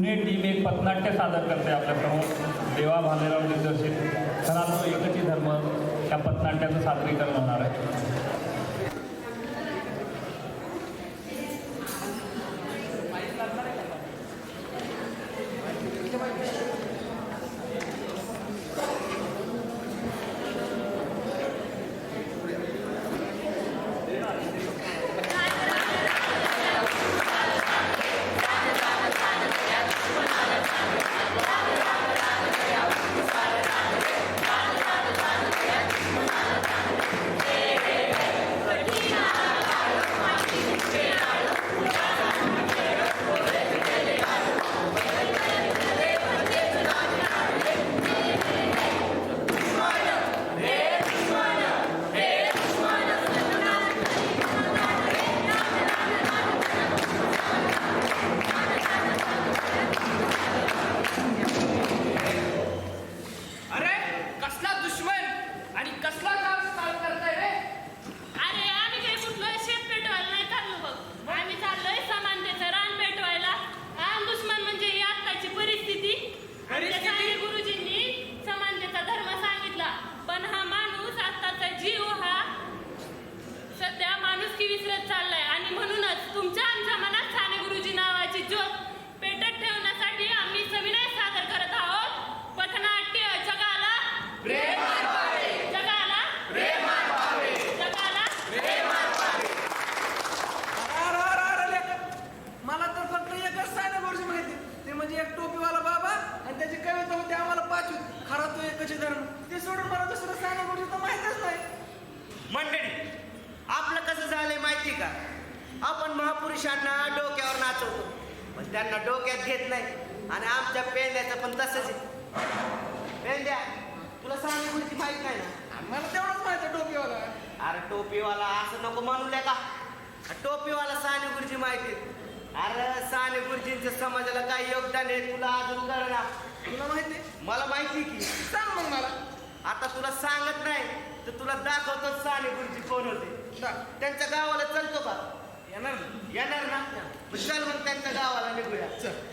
Pune team एक पथनाट्य सादर करते आपल्यासमोर देवा भालेराव दिग्दर्शित खरा तो एकची धर्म या पथनाट्याचं सादरीकरण होणार आहे. म्हणूनच तुमच्या आमच्या मनात साने गुरुजी नावाची ज्योत पेटत ठेवण्यासाठी आम्ही सविनय सादर करत आहोत पथनाट्य जगाला जगाला जगाला अरे, अरे, अरे, लेकरं. मला तर फक्त एकच साने गोष्ट माहिती ते म्हणजे एक टोपीवाला बाबा आणि त्याची कविता होती आम्हाला पाचवी खरा तो एकच धर्म ते सोडून मला दुसरं साने गोष्ट तर माहितच नाही मंडळी आपलं कसं झालंय माहिती का महापुरुषांना डोक्यावर नाचवतो. पण त्यांना डोक्यात घेत नाही. आणि आमच्या पेंड्याचं पण तसंच आहे. पेंड्या तुला सांगली गोष्टी माहीत नाही ना? मला तेवढंच माहिती टोपीवाला. अरे टोपीवाला असं नको म्हणूया का टोपीवाला साने गुरुजी माहिती अरे साने गुरुजींचं समाजाला काय योगदान आहे तुला अजून कळना तुला माहिती? मला माहिती की. सांग मग मला. आता तुला सांगत नाही तर तुला दाखवतो साने गुरुजी कोण होते. त्यांच्या गावाला चलतो का? येणार ना? येणार ना? विशाल मग त्यांच्या गावाला निघूया. चल.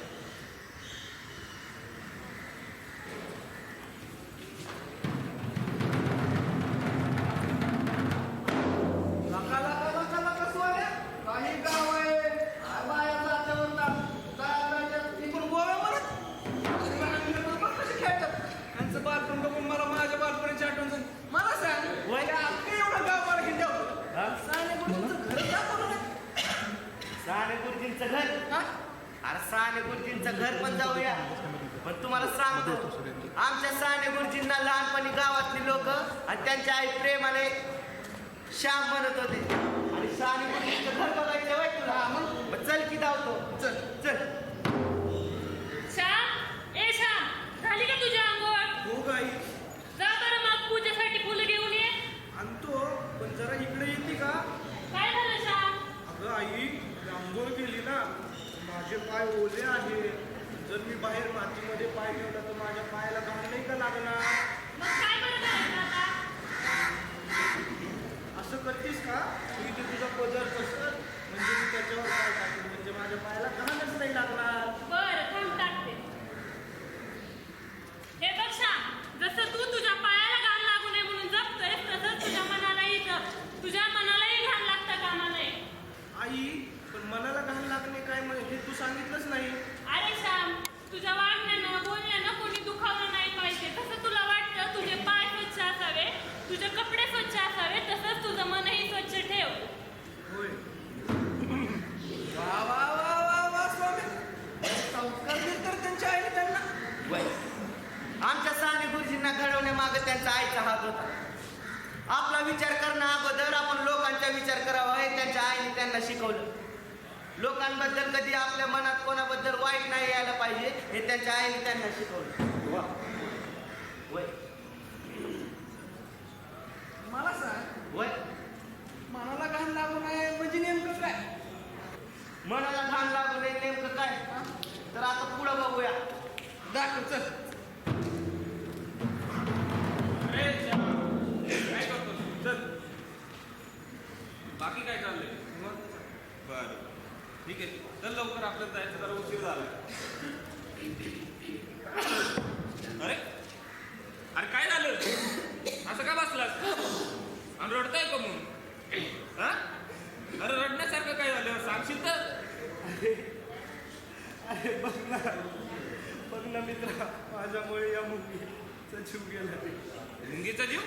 साने गुरुजींचं घर पण जाऊया. पण तुम्हाला सांगतो आमच्या साने गुरुजींना लहानपणी गावातली लोक आणि त्यांच्या आई प्रेमाने श्याम म्हणत होते. आणि साने गुरुजींचं घर बघायचं वय तुला हा, मग? चल की धावतो. चल चल. श्याम ए श्याम झाली का तुझी आंघोळ? हो गाई जा बरं मग पूजेसाठी फुलं घेऊन ये. आणतो पण जरा इकडे येते का? काय झालं श्याम? अगं आई आंघोळ केली ना. माझे पाय ओले आहे जर मी बाहेर मातीमध्ये पाय ठेवला तर माझ्या पायाला घाण नाही का लागणार मग काय बरं करायचं आता असं करतेस का तू इथे तुझा पदर कसं म्हणजे मी त्याच्यावर पाय टाकेन म्हणजे माझ्या पायाला घाणच नाही लागणार बरं थांब टाकते हे बघ श्याम जसं तू तुझ्या पायाला घाण लागू नये म्हणून जपतोयस तसंच तुझ्या मनालाही जप तुझ्या मनालाही घाण लागतं कामा नये आई पण मनाला घाण लागणे काय म्हणे हे तू सांगितलंच नाही अरे श्याम तुझ्या वागण्यानं बोलण्यानं कोणी दुखावलं नाही पाहिजे तसं तुला वाटतं तुझे पाय स्वच्छ असावे तुझे कपडे स्वच्छ असावे तसंच तुझं मनही स्वच्छ ठेव होय वा वा वा वा वा स्वामी संस्कार दिले तर त्यांच्या आईने त्यांना वय आमच्या साने गुरुजींना घडवण्यामागे त्यांचा आईचा हात होता. आपला विचार करणं अगोदर आपण लोकांचा विचार करावा हे त्यांच्या आईने त्यांना शिकवलं. लोकांबद्दल कधी आपल्या मनात कोणाबद्दल वाईट नाही यायला पाहिजे हे त्यांच्या आईने त्यांना शिकवलं वय मला सांग वय मनाला घाण लागू नये म्हणजे नेमकं काय मनाला घाण लागू नये नेमकं काय तर आता पुढं बघूया दाखव चल काय करतो चल बाकी काय चाललंय. बरं. ठीक आहे. चल लवकर आपल्याला जायचं जरा उशीर झाला अरे अरे काय झालं? असं का बसलास? आणि रडताय का मग हा? अरे रडण्यासारखं काय झालं? सांगशील तर. अरे बघ ना. बघ ना मित्रा. माझ्यामुळे या मुलीचा जीव गेला मुंगीचा जीव?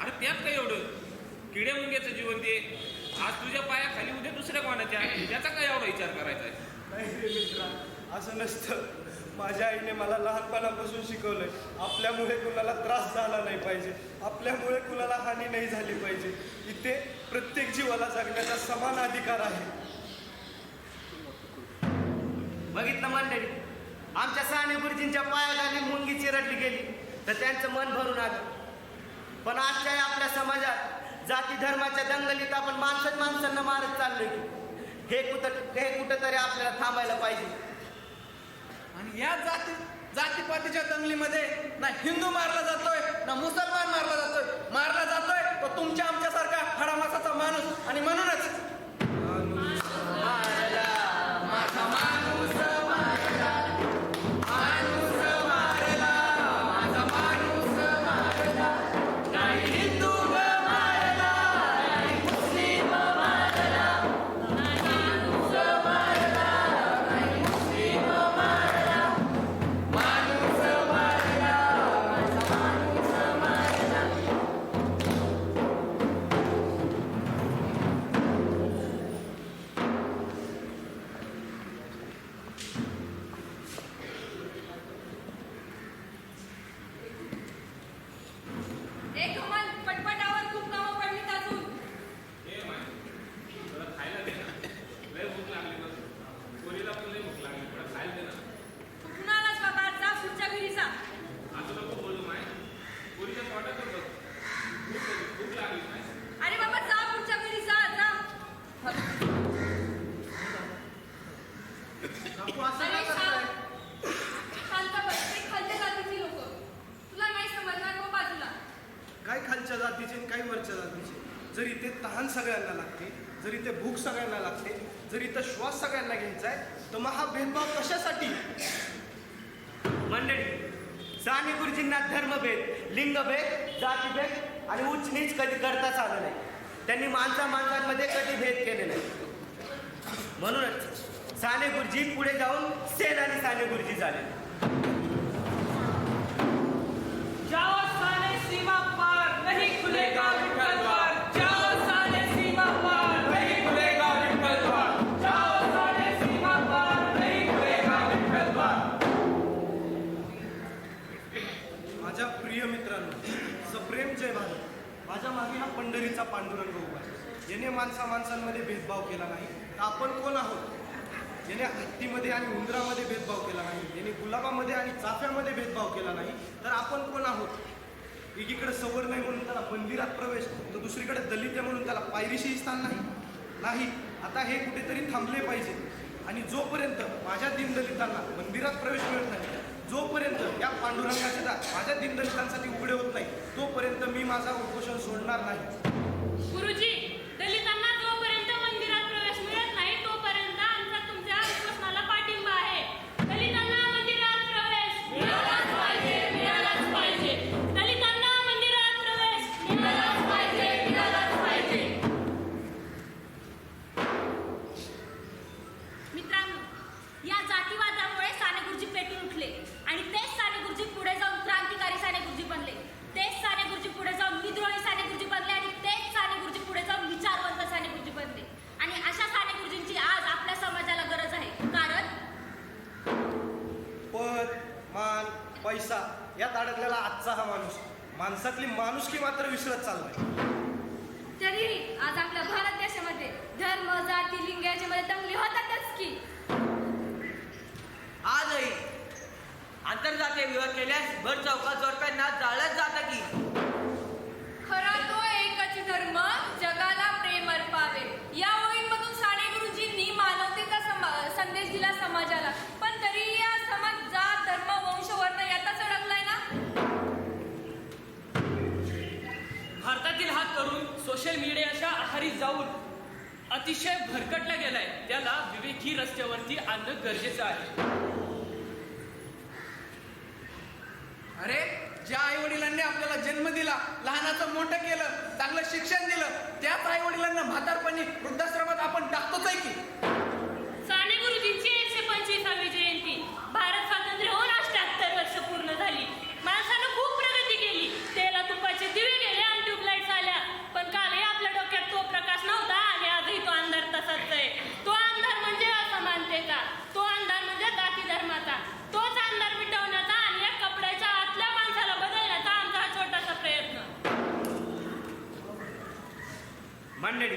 अरे त्यात काय एवढं? किडे मुंग्याचं जीवन ते. आज तुझ्या पायाखाली उद्या दुसऱ्या कोणाच्या त्याचा काय एवढा विचार करायचा आहे? नाही रे मित्रा असं नसतं. माझ्या आईने मला लहानपणापासून शिकवलंय. आपल्यामुळे कुणाला त्रास झाला नाही पाहिजे. आपल्यामुळे कुणाला हानी नाही झाली पाहिजे. इथे प्रत्येक जीवाला जगण्याचा समान अधिकार आहे. बघितलं मंडळी आमच्या साने गुरुजींच्या पायाखाली मुंगी चिरडली गेली. तर त्यांचं मन भरून आलं. पण आजच्या या आपल्या समाजात जाती धर्माच्या दंगलीत आपण माणसंच माणसांना मारत चाललोय. हे कुठं हे कुठंतरी आपल्याला थांबायला पाहिजे. आणि या जाती जातीपातीच्या दंगलीमध्ये ना हिंदू मारला जातोय ना मुसलमान मारला जातोय. मारला जातोय तो तुमच्या आमच्यासारखा हडामासाचा माणूस. आणि म्हणूनच आणि काय जर इथे तहान सगळ्यांना लागते जर इथे भूक सगळ्यांना लागते जर इथं श्वास सगळ्यांना घ्यायचा आहे तर मग हा भेदभाव कशासाठी? मंडळी साने गुरुजींना धर्मभेद लिंगभेद जातीभेद आणि उच्च नीच कधी करताच आलं नाही. त्यांनी माणसा माणसांमध्ये कधी भेद केले नाही. म्हणूनच साने गुरुजी पुढे जाऊन सेन आणि साने गुरुजी झाले मित्रांनो सप्रेम जय भारत. माझ्या मागे हा पंढरीचा पांडुरंग उभा आहे. याने माणसा माणसांमध्ये भेदभाव केला नाही तर आपण कोण आहोत? याने हत्तीमध्ये आणि उंदरामध्ये भेदभाव केला नाही याने गुलाबामध्ये आणि चाफ्यामध्ये भेदभाव केला नाही तर आपण कोण आहोत? एकीकडे सवर्ण नाही म्हणून त्याला मंदिरात प्रवेश तर दुसरीकडे दलित आहे म्हणून त्याला पायरीशी स्थान नाही. नाही आता हे कुठेतरी थांबले पाहिजे. आणि जोपर्यंत माझ्या दिनदलितांना मंदिरात प्रवेश मिळत नाही जोपर्यंत या पांडुरंगाचे दार माझ्या दीनदलितांसाठी उघडे होत नाही तोपर्यंत मी माझा उपोषण सोडणार नाही. गुरुजी माणसातली माणुसकी मात्र विसरत चाललाय. तरीही आज आपल्या भारत देशामध्ये धर्म जाती लिंग याच्यामध्ये दंगली होतातच की. आजही आंतरजातीय विवाह केल्यास भर चौकात जोडप्यांना जाळत जातं की. खरा तो एकच धर्म. भारतातील हा तरुण सोशल मीडियाच्या आहारी जाऊन अतिशय भरकटला गेलाय. त्याला विवेकी रस्त्यावरती आणणं गरजेचं आहे. अरे ज्या आई वडिलांनी आपल्याला जन्म दिला लहानाचं मोठं केलं चांगलं शिक्षण दिलं त्याच आई वडिलांना म्हातारपणी वृद्धाश्रमात आपण टाकतोच मंडळी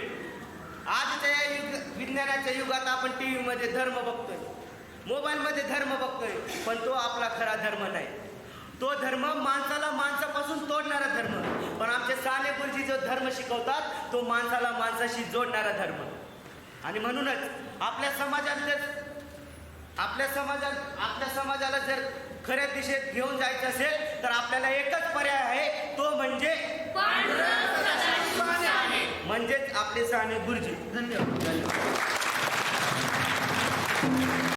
आजच्या या युग विज्ञानाच्या युगात आपण टी व्हीमध्ये धर्म बघतोय. मोबाईलमध्ये धर्म बघतोय पण तो आपला खरा धर्म नाही. तो धर्म माणसाला माणसापासून तोडणारा धर्म. पण आमचे साने गुरुजी जो धर्म शिकवतात तो माणसाला माणसाशी जोडणारा धर्म. आणि म्हणूनच आपल्या समाजात जर आपल्या समाजात आपल्या समाजाला जर खऱ्या दिशेत घेऊन जायचं असेल तर आपल्याला एकच पर्याय आहे तो म्हणजे म्हणजेच आपले साने गुरुजी धन्यवाद धन्यवाद